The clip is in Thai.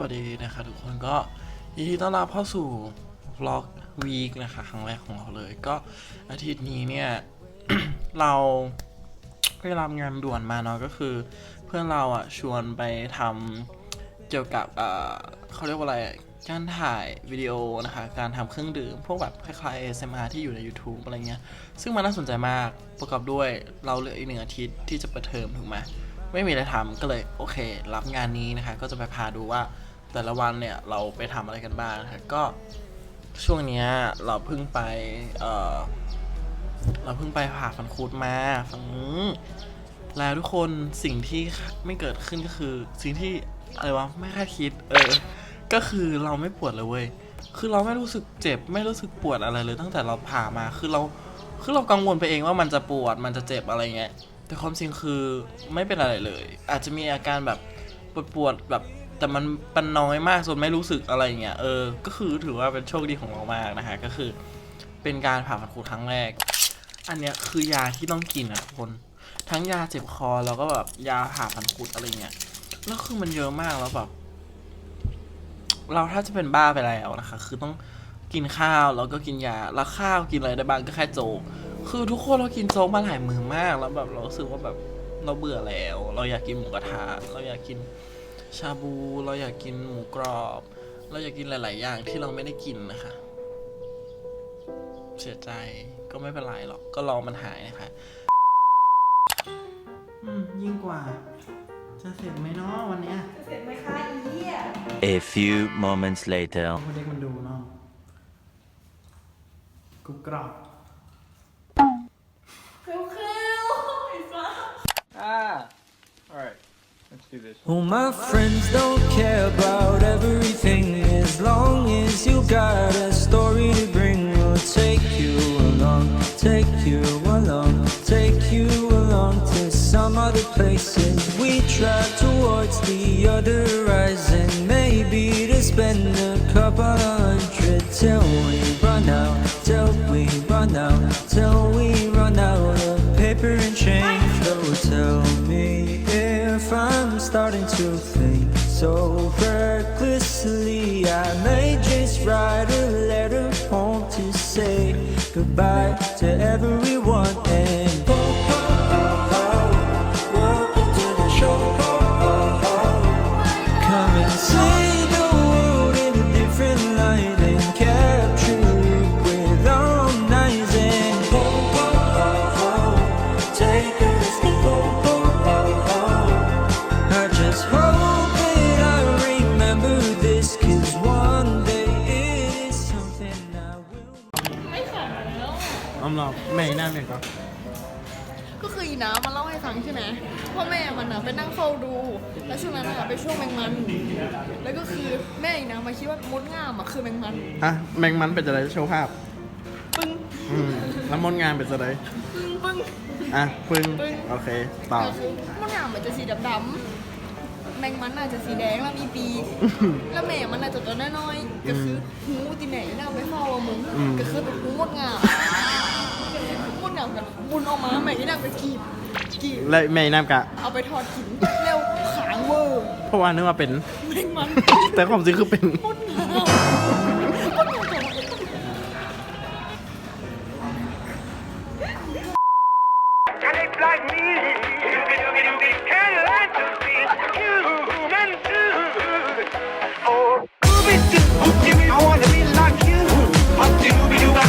สวัสดีนะคะทุกคนก็ยินดีต้อนรับเข้าสู่วล็อกวีคนะคะครั้งแรกของเราเลยก็อาทิตย์นี้เนี่ย เราได้รับงานด่วนมาเนาะก็คือ เพื่อนเราอะชวนไปทำเกี่ยวกับเอ่อเขาเรียกว่าอะไรการถ่ายวิดีโอนะคะการทำเครื่องดื่ม พวกแบบคล้ายๆ ASMR ที่อยู่ใน YouTube อะไรเงี้ย ซึ่งมันน่าสนใจมากประกอบด้วยเราเหลืออีกหนึ่งอาทิตย์ที่จะเปิดเทอมถูกไหมไม่มีอะไรทำก็เลยโอเค รับงานนี้นะคะ ก็จะไปพาดูว่า แต่ละวันเนี่ยเราไปทำอะไรกันบ้างนะคะก็ช่วงเนี้ยเราเพิ่งไปเออเราเพิ่งไปผ่าฟันคุดมาฝั่งนี้แล้วทุกคนสิ่งที่ไม่เกิดขึ้นก็คือ สิ่งที่อะไรวะไม่คาดคิด เออ ก็คือเราไม่ปวดเลยเว้ยคือเราไม่รู้สึกเจ็บไม่รู้สึกปวดอะไรเลย ตั้งแต่เราผ่ามาคือเราคือเรากังวลไปเองว่ามันจะปวดมันจะเจ็บอะไรเงี้ยแต่ความจริงคือไม่เป็นอะไรเลย อาจจะมีอาการแบบปวดปวดๆแบบ แต่มันมันน้อยมากจนไม่รู้สึกอะไรเงี้ยเออ ก็คือถือว่าเป็นโชคดีของเรามากนะคะก็คือ เป็นการผ่าฟันคุดครั้งแรก อันเนี้ยคือยาที่ต้องกินอะทุกคน ทั้งยาเจ็บคอแล้วก็แบบยาผ่าฟันคุดอะไรเงี้ยแล้วคือมันเยอะมากแล้วแบบ เราถ้าจะเป็นบ้าไปแล้วนะคะ คือต้องกินข้าวแล้วก็กินยาแล้วข้าวกินอะไรได้บ้างก็แค่โจ๊กคือทุกคนเรากินโจ๊กมาหลายมือมาก แล้วแบบเราสึกว่าแบบเราเบื่อแล้ว เราอยากกินหมูกระทะเราอยากกิน ชาบูเราอยากกินหมูกรอบ เราอยากกินหลาย ๆ อย่างที่เราไม่ได้กินนะคะ เสียใจก็ไม่เป็นไรหรอก ก็รอมันหายนะคะอืมยิ่งกว่า จะเสร็จไหมเนาะวันเนี้ยเสร็จไหมคะอีเหี้ย A few moments later. ให้เด็กมันดูเนาะกรุบกรอบ Well, my friends don't care about everything as long as you got a story to bring. We'll take you along, take you along, take you along to some other places. We drive towards the other horizon, maybe to spend a couple hundred till we run out, till we run out, till starting to think so recklessly. I may just write a letter home to say goodbye to everyone and แม่หน้าเด็กก็ก็คืออีน้ามาเล่าให้ฟังใช่ไหมพ่อแม่มันอะไปนั่งเฝ้าดู แล้วช่วงนั้นอะเป็นช่วงแมงมัน แล้วก็คือแม่อีน้ามาคิดว่ามดงามอะคือแมงมันอะแมงมันเป็นจะไรโชว์ภาพปึ้งอืมแล้วมดงานเป็นจะไรปึ้งปึ้ง อะปึ้งปึ้ง โอเคต่อ ก็คือมดงามมันจะสีดำๆแมงมันอาจจะสีแดงแล้วมีปีกแล้วแม่มันอาจจะตัวน้อยๆก็คือหูตีแหน่หน้าไปเฝ้าอะมึงอืม ก็คือเป็นหูมดงาม มดงามกันบุญออกมาแม่อีนางไปกีบกีบแล้วแม่น้ำกะ เอาไปทอดกินเร็วขางเวอร์เพราะว่านึกว่าเป็น แม่งมันแต่ความจริงคือเป็นมดงามมด